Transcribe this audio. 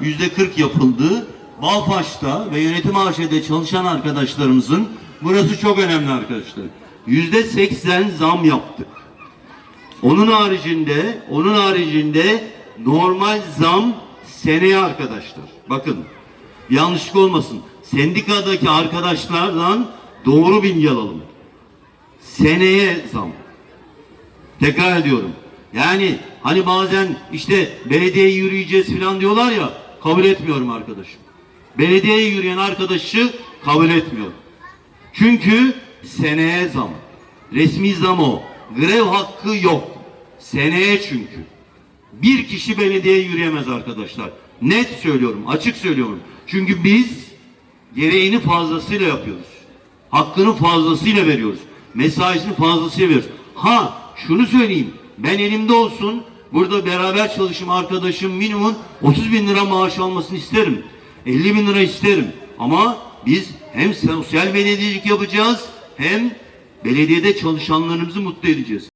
yüzde 40 yapıldı. Balfaş'ta ve yönetim AŞ'de çalışan arkadaşlarımızın burası çok önemli arkadaşlar. Yüzde 80 zam yaptık. Onun haricinde, onun haricinde normal zam seneye arkadaşlar. Bakın yanlışlık olmasın. Sendikadaki arkadaşlardan doğru bilgi alalım. Seneye zam. Tekrar ediyorum. Yani hani bazen işte belediyeye yürüyeceğiz falan diyorlar ya kabul etmiyorum arkadaşım. Belediyeye yürüyen arkadaşı kabul etmiyorum. Çünkü seneye zam. Resmi zam o. Grev hakkı yok. Seneye çünkü. Bir kişi belediyeye yürüyemez arkadaşlar. Net söylüyorum, açık söylüyorum. Çünkü biz gereğini fazlasıyla yapıyoruz. Hakkını fazlasıyla veriyoruz. Mesaisini fazlasıyla veriyoruz. Ha şunu söyleyeyim. Ben elimde olsun. Burada beraber çalışım arkadaşım minimum 30 bin lira maaş almasını isterim. 50 bin lira isterim. Ama biz hem sosyal belediyecilik yapacağız hem belediyede çalışanlarımızı mutlu edeceğiz.